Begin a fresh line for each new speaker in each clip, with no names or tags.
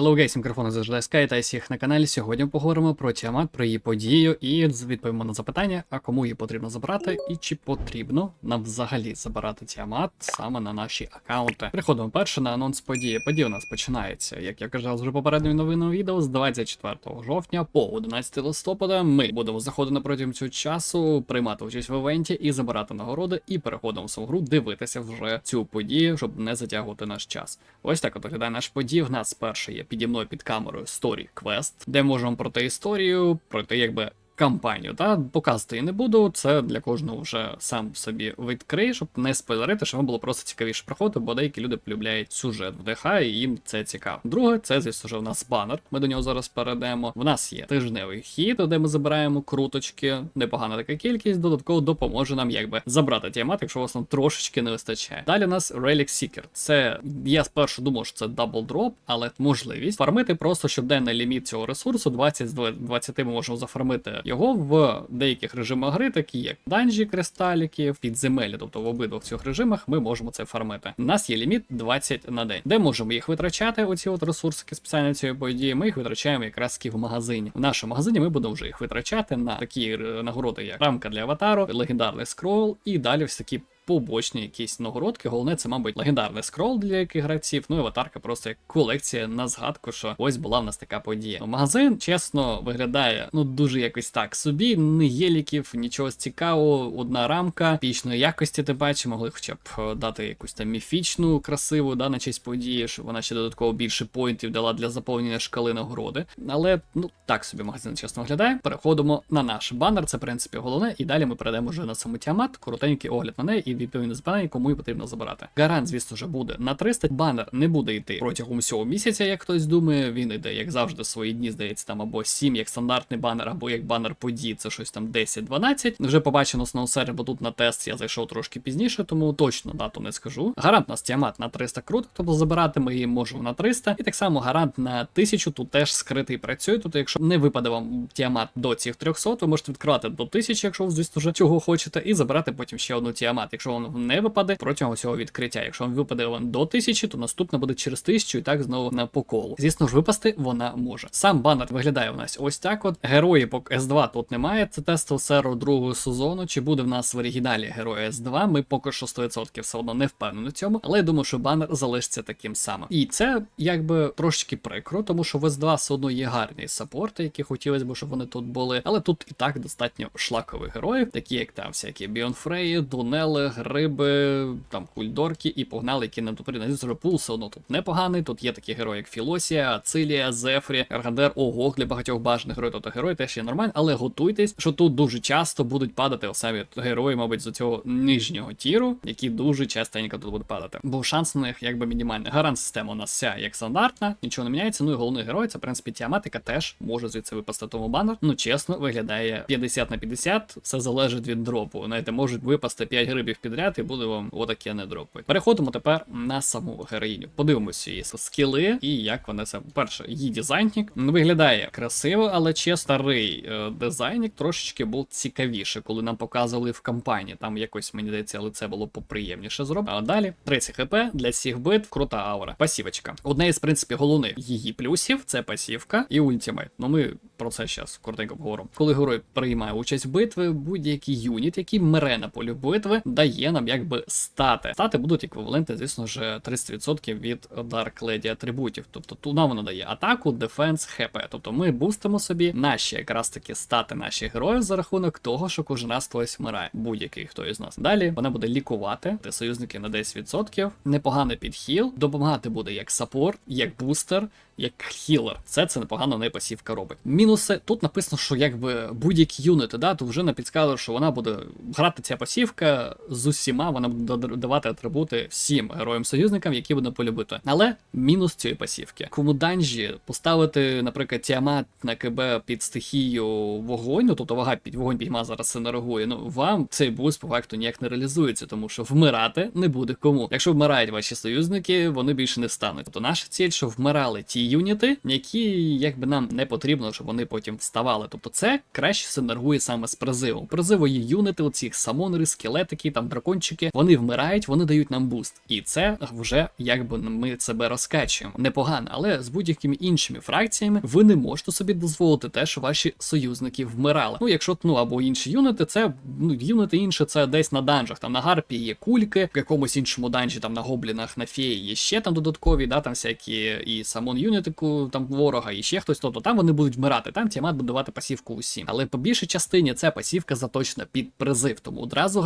Лоугейс мікрофону завжди Скай та всіх на каналі. Сьогодні поговоримо про Тіамат, про її подію і відповімо на запитання, а кому її потрібно забрати, і чи потрібно нам взагалі забирати Тіамат саме на наші аккаунти. Переходимо перше на анонс події. Подія у нас починається, як я казав вже попередньо новинного відео, з 24 жовтня по 11 листопада. Ми будемо заходити протягом цього часу, приймати участь в івенті і забирати нагороди, і переходимо в саму гру, дивитися вже цю подію, щоб не затягувати наш час. Ось так от виглядає наш подій. В нас перше є піді мною під камерою Story Quest, де можемо пройти історію, пройти якби. Кампанію, та показувати її не буду. Це для кожного вже сам собі відкрий, щоб не спойлерити, щоб вам було просто цікавіше проходити, бо деякі люди полюбляють сюжет вдихає, і їм це цікаво. Друге, це звісно ж у нас банер. Ми до нього зараз перейдемо. В нас є тижневий хід, де ми забираємо круточки. Непогана така кількість, додатково допоможе нам якби забрати тіамат, якщо у вас там трошечки не вистачає. Далі у нас Relic Seeker. Це я спершу думав, що це дабл дроп, але можливість фармити просто щоденний ліміт цього ресурсу. 20 з 20 ми можемо зафармити його в деяких режимах гри, такі як данжі, кристаліки, підземелі, тобто в обидвох цих режимах ми можемо це фармити. У нас є ліміт 20 на день, де можемо їх витрачати. Оці от ресурси спеціально цієї події. Ми їх витрачаємо якраз таки в магазині. В нашому магазині ми будемо вже їх витрачати на такі е, нагороди, як рамка для аватару, легендарний скрол і далі всі такі побочні якісь нагородки. Головне, це, мабуть, легендарний скрол для яких гравців. Ну і аватарка просто як колекція на згадку, що ось була в нас така подія. Магазин, чесно, виглядає ну дуже якось так собі. Не є ліків, нічого цікавого, одна рамка пічної якості. Ти бачиш, могли хоча б е, дати якусь там міфічну, красиву, да, на честь події, щоб вона ще додатково більше поінтів дала для заповнення шкали нагороди. Але ну так собі магазин чесно виглядає. Переходимо на наш банер. Це в принципі головне. І далі ми перейдемо вже на саму тіамат, коротенький огляд на неї і відповідно збирання, кому і потрібно забирати. Гарант, звісно ж, буде на 300. Банер не буде йти протягом всього місяця, як хтось думає. Він йде, як завжди, свої дні, здається, там або 7, як стандартний банер, або як банер подій, це щось там 10-12. Вже побачено основну серію, бо тут на тест я зайшов трошки пізніше, тому точно дату не скажу. Гарант нас тіамат на 300 крут, тобто забирати ми її можемо на 300. І так само гарант на 1000 тут теж скритий працює. Тобто, якщо не випаде вам тіамат до цих 300, ви можете відкривати до 1000, якщо звісно вже цього хочете, і забирати потім ще одну тіамат. Якщо вам не випаде протягом цього відкриття. Якщо вам випаде вам до 1000, то наступна буде через 1000 і так знову на по колу. Звісно ж, випасти вона може. Сам банер виглядає у нас ось так. От герої по S2 тут немає. Це тестов серу другого сезону. Чи буде в нас в оригіналі герої S2? Ми поки що 100% все одно не впевнені в цьому, але я думаю, що банер залишиться таким самим. І це якби трошки прикро, тому що в S2 все одно є гарні саппорти, які хотілося б, щоб вони тут були. Але тут і так достатньо шлакових героїв, такі як там всякі Біонфреї, Дунели, Гриби, там Кульдорки і погнали, які нам тут прийдуть. Пул все одно тут непоганий. Тут є такі герої, як Філосія, Ацилія, Зефрі, Аргандер, Ого, для багатьох бажаних героїв, тобто герої теж є нормальні, але готуйтесь, що тут дуже часто будуть падати самі герої, мабуть, з цього нижнього тіру, які дуже частенько тут будуть падати. Бо шанс на них якби мінімальний. Гарант система у нас вся як стандартна, нічого не міняється. Ну і головний герой, це в принципі тіаматика теж може звідси випасти тому банер. Ну чесно, виглядає 50 на 50, все залежить від дропу. Знаєте, можуть випасти 5 грибів підряд, і буде вам отаке не дропить. Переходимо тепер на саму героїню. Подивимося її скіли і як вона це. Перше, її дизайнік виглядає красиво, але ще старий е, дизайнік трошечки був цікавіше, коли нам показували в кампанії. Там якось мені здається, але це було поприємніше зроблено. А далі 30 хп для всіх битв, крута аура. Пасівочка. Одне із в принципі головних її плюсів це пасівка і ультимейт. Ну ми про це зараз коротенько поговоримо. Коли герой приймає участь в битві, будь-який юніт, який мере на полі битви, дає нам якби стати. Стати будуть еквіваленти, звісно ж, 30% від Dark Lady атрибутів. Тобто туди воно дає атаку, дефенс, хп. Тобто ми бустимо собі наші якраз таки стати наших героїв за рахунок того, що кожен раз хтось вмирає. Будь-який хто із нас. Далі вона буде лікувати союзники на 10%. Непоганий підхіл, допомагати буде як саппорт, як бустер. Як хілер, все це непогано не пасівка робить. Мінуси тут написано, що якби будь-які юнити, да, то вже не підказує, що вона буде грати ця пасівка з усіма, вона буде давати атрибути всім героям-союзникам, які буде полюбити. Але мінус цієї пасівки. Кому данжі поставити, наприклад, тіамат на КБ під стихію вогонь, ну тобто вага під вогонь пігма зараз це не реагує. Ну вам цей буст по факту ніяк не реалізується, тому що вмирати не буде кому. Якщо вмирають ваші союзники, вони більше не встануть. Тобто наша ціль, щоб вмирали ті юніти, які якби нам не потрібно, щоб вони потім вставали. Тобто це краще синергує саме з призивом. Призивої юніти, оці самонери, скелетики, там дракончики, вони вмирають, вони дають нам буст. І це вже якби ми себе розкачуємо. Непогано, але з будь-якими іншими фракціями ви не можете собі дозволити те, що ваші союзники вмирали. Ну, якщо ну або інші юніти, це ну юніти інше, це десь на данжах. Там на гарпі є кульки, в якомусь іншому данжі, там на гоблінах, на феї є ще там додаткові, да, там всякі і самон юнітику, там ворога, і ще хтось. Тобто там вони будуть вмирати. Там тімат буде давати пасівку усім. Але по більшій частині це пасівка заточена під призив. Тому одразу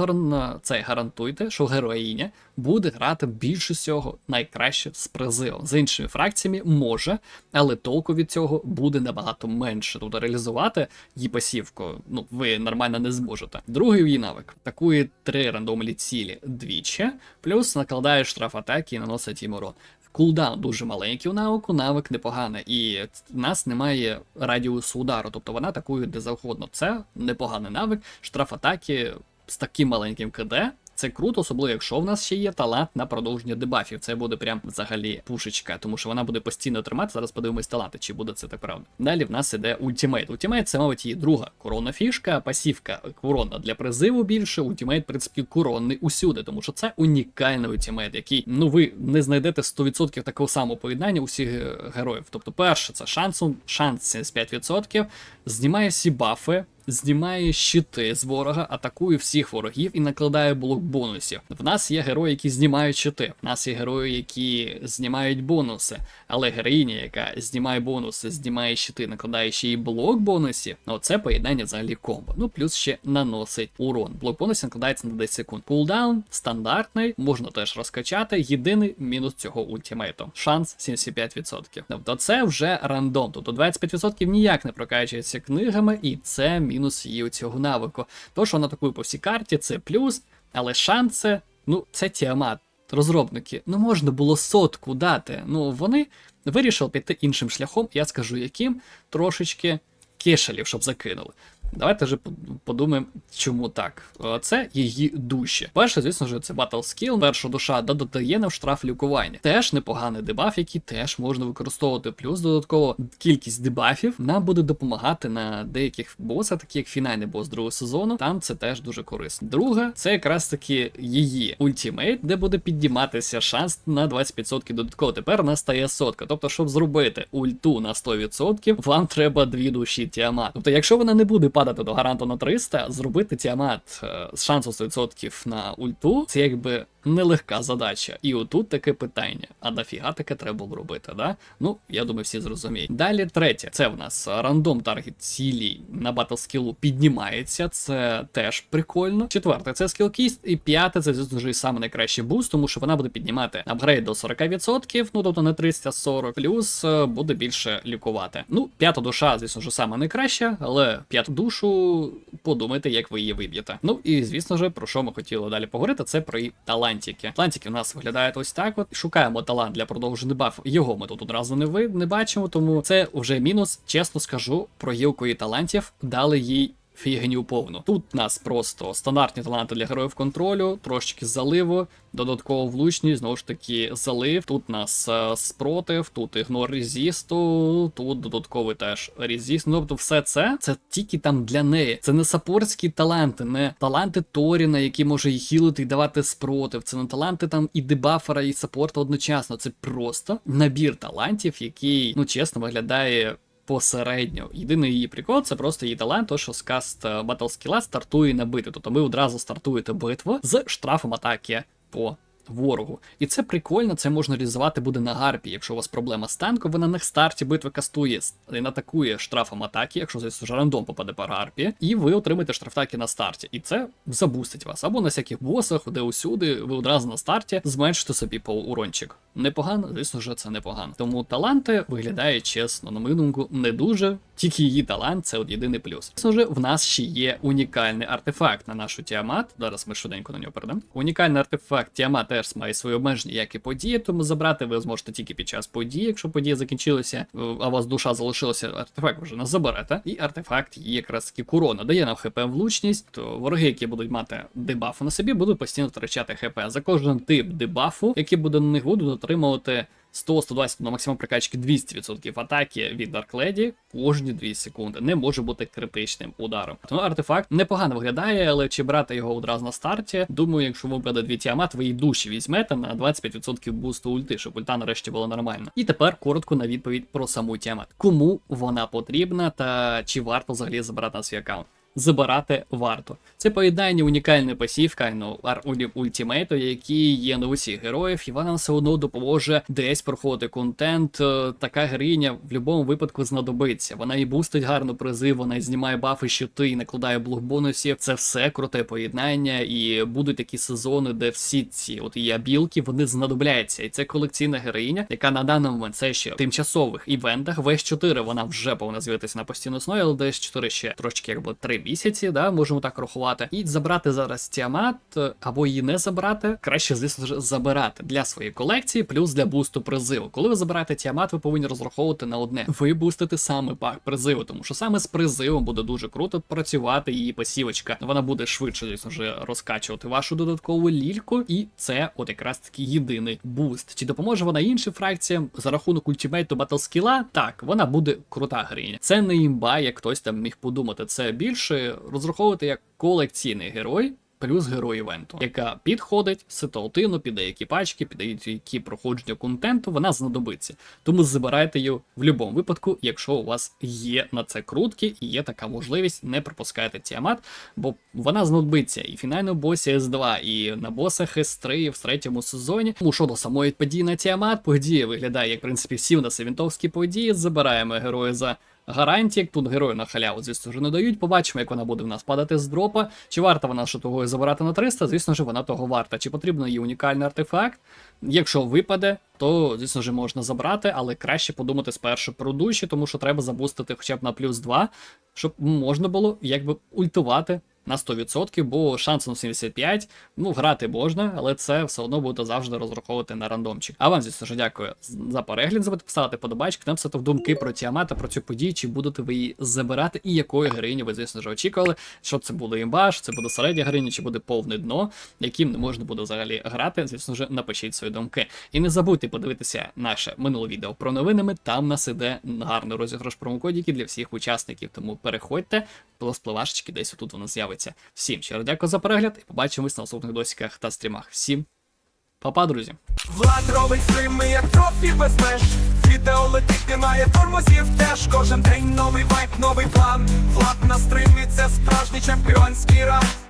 це гарантуйте, що героїня буде грати більше всього найкраще з призивом. З іншими фракціями може, але толку від цього буде набагато менше. Тобто реалізувати її пасівку, ну ви нормально не зможете. Другий її навик атакує три рандомлі цілі двічі, плюс накладає штраф атаки і наносить їм урон. Кулдаун дуже маленький у навику, навик непоганий, і в нас немає радіусу удару, тобто вона атакує де завгодно. Це непоганий навик, штраф атаки з таким маленьким КД. Це круто, особливо якщо в нас ще є талант на продовження дебафів. Це буде прям взагалі пушечка, тому що вона буде постійно тримати. Зараз подивимось таланти, чи буде це так правда. Далі в нас іде ультимейт. Ультимейт це, мабуть, її друга корона фішка, пасівка корона для призиву більше. Ультимейт, в принципі, коронний усюди, тому що це унікальний ультимейт, який ну ви не знайдете 100% такого самого поєднання усіх героїв. Тобто, перше, це шансом, шанс 75%, знімає всі бафи. Знімає щити з ворога, атакує всіх ворогів і накладає блок бонусів. В нас є герої, які знімають щити. В нас є герої, які знімають бонуси. Але героїня, яка знімає бонуси, знімає щити, накладає ще й блок бонусів. Ну це поєднання взагалі комбо. Ну плюс ще наносить урон. Блок бонусів накладається на 10 секунд. Кулдаун стандартний, можна теж розкачати. Єдиний мінус цього ультимейту. Шанс 75%. Тобто це вже рандом. Тобто 25% ніяк не прокачується книгами, і це мінус її цього навику. То, що вона атакує по всій карті, це плюс, але шанси, ну, це тіамат. Розробники, ну можна було сотку дати. Ну вони вирішили піти іншим шляхом, я скажу яким, трошечки кешелів, щоб закинули. Давайте вже подумаємо, чому так. Е, Це її душі. Перше, звісно ж, це Battle Skill. Перша душа додає нам штраф лікування. Теж непоганий дебаф, який теж можна використовувати. Плюс додатково кількість дебафів нам буде допомагати на деяких босах, такі як фінальний бос другого сезону. Там це теж дуже корисно. Друга, це якраз таки її ультимейт, де буде підніматися шанс на 25% додатково. Тепер настає сотка. Тобто, щоб зробити ульту на 100%, вам треба дві душі тіамат. Тобто, якщо вона не буде падати до гаранту на 300, зробити тіамат е, з шансом 100% на ульту, це якби нелегка задача. І отут таке питання: а нафіга таке треба було робити, да? Ну, я думаю, всі зрозуміють. Далі третє, це в нас рандом таргет цілі на батлскілу піднімається, це теж прикольно. Четверте, це скілкіст. І п'яте, це ж саме найкращий буст, тому що вона буде піднімати апгрейд до 40%, ну тобто не 300, а 40, плюс е, буде більше лікувати. Ну, п'ята душа, звісно ж, саме найкраща, але п'яту душу подумайте, як ви її виб'єте. Ну і звісно ж, про що ми хотіли далі поговорити, це про талантики. Талантики в нас виглядають ось так. От шукаємо талант для продовження баф. Його ми тут одразу не ви не бачимо, тому це вже мінус. Чесно скажу, про гілку її талантів дали їй. Фігню повну. Тут у нас просто стандартні таланти для героїв контролю, трошки заливу, додатково влучність, знову ж таки, залив. Тут у нас е, спротив, тут ігнор резісту, тут додатковий теж резіст. Ну, тобто, все це це тільки там для неї. Це не саппортські таланти, не таланти Торіна, які може і хілити і давати спротив. Це не таланти там і дебафера, і саппорта одночасно. Це просто набір талантів, який, ну чесно, виглядає посередньо. Єдиний її прикол це просто її талант, то що з каст батлскіла стартує на битву. Тобто ви одразу стартуєте битву з штрафом атаки по ворогу. І це прикольно, це можна реалізувати буде на гарпі. Якщо у вас проблема з танком, вона на старті битви кастує атакує штрафом атаки, якщо звісно рандом попаде по гарпі, і ви отримаєте штрафтаки на старті. І це забустить вас. Або на всяких босах, де усюди, ви одразу на старті зменшите собі по урончик. Непогано, звісно ж, це непогано. Тому таланти виглядає чесно, на мою думку, не дуже. Тільки її талант це от єдиний плюс. Звісно ж, в нас ще є унікальний артефакт на нашу Тіамат. Зараз ми швиденько на нього перейдемо. Унікальний артефакт Тіамат теж має свої обмеження, як і події, тому забрати ви зможете тільки під час події. Якщо подія закінчилася, а у вас душа залишилася, артефакт вже не заберете. І артефакт її якраз таки курона. Дає нам хп влучність, то вороги, які будуть мати дебафу на собі, будуть постійно втрачати хп. За кожен тип дебафу, який буде на них, будуть отримувати 100-120 на максимум прокачки 200% атаки від Dark Lady кожні 2 секунди. Не може бути критичним ударом. Тому артефакт непогано виглядає, але чи брати його одразу на старті? Думаю, якщо ви випаде дві тіамат, ви і душі візьмете на 25% бусту ульти, щоб ульта нарешті була нормальна. І тепер коротко на відповідь про саму тіамат. Кому вона потрібна та чи варто взагалі забирати на свій аккаунт? Забирати варто. Це поєднання унікальної пасівка, ну, ар- ультимейту, які є на усіх героїв, і вона нам все одно допоможе десь проходити контент. Е, Така героїня в будь-якому випадку знадобиться. Вона і бустить гарно призив, вона і знімає бафи, щити, і накладає блок бонусів. Це все круте поєднання, і будуть такі сезони, де всі ці от її абілки вони знадобляться. І це колекційна героїня, яка на даний момент це ще в тимчасових івентах. ВС 4 вона вже повинна з'явитися на постійній основі, але ds 4 ще трошки якби 3 місяці, да, можемо так рахувати. І забрати зараз Тіамат е, або її не забрати, краще, звісно ж, забирати для своєї колекції, плюс для бусту призиву. Коли ви забираєте Тіамат, ви повинні розраховувати на одне. Ви бустите саме пак призиву, тому що саме з призивом буде дуже круто працювати її посівочка. Вона буде швидше, звісно ж, розкачувати вашу додаткову лільку, і це от якраз таки єдиний буст. Чи допоможе вона іншим фракціям за рахунок ультимейту батлскіла? Так, вона буде крута героїня. Це не імба, як хтось там міг подумати. Це більше розраховувати як колекційний герой. Плюс герой івенту, яка підходить ситуативно під деякі пачки, під деякі проходження контенту, вона знадобиться. Тому забирайте її в будь-якому випадку, якщо у вас є на це крутки і є така можливість, не пропускайте Тіамат, бо вона знадобиться і в фінальному босі С2, і на босах С3 в третьому сезоні. Тому що до самої події на Тіамат, подія виглядає, як в принципі всі в нас івентовські події. Забираємо героя за гарантії. Тут герою на халяву, звісно ж, не дають. Побачимо, як вона буде в нас падати з дропа. Чи варта вона що того забирати на 300? Звісно ж, вона того варта. Чи потрібно їй унікальний артефакт? Якщо випаде, то звісно ж можна забрати, але краще подумати спершу про душі, тому що треба забустити хоча б на плюс 2, щоб можна було якби ультувати. На 100%, бо шанс на 75, ну грати можна, але це все одно буде завжди розраховувати на рандомчик. А вам, звісно ж, дякую за перегляд. Забудьте поставити подобачки, написати в думки про Тіамата, про цю подію, чи будете ви її забирати, і якої героїні ви, звісно ж, очікували, що це буде імба, що це буде середня героїня, чи буде повне дно, яким не можна буде взагалі грати. Звісно ж, напишіть свої думки. І не забудьте подивитися наше минуле відео про новинами. Там нас іде гарний розіграш промокодіки для всіх учасників. Тому переходьте, спливашечки десь тут воно з'явиться. Всім щиро дякую за перегляд і побачимось на наступних досіках та стрімах. Всім па-па, друзі!
Влад робить стрими, як трофі без меж Відео летить, немає тормозів теж Кожен день новий вайп, новий план Влад на стримі, це справжній чемпіонський раунд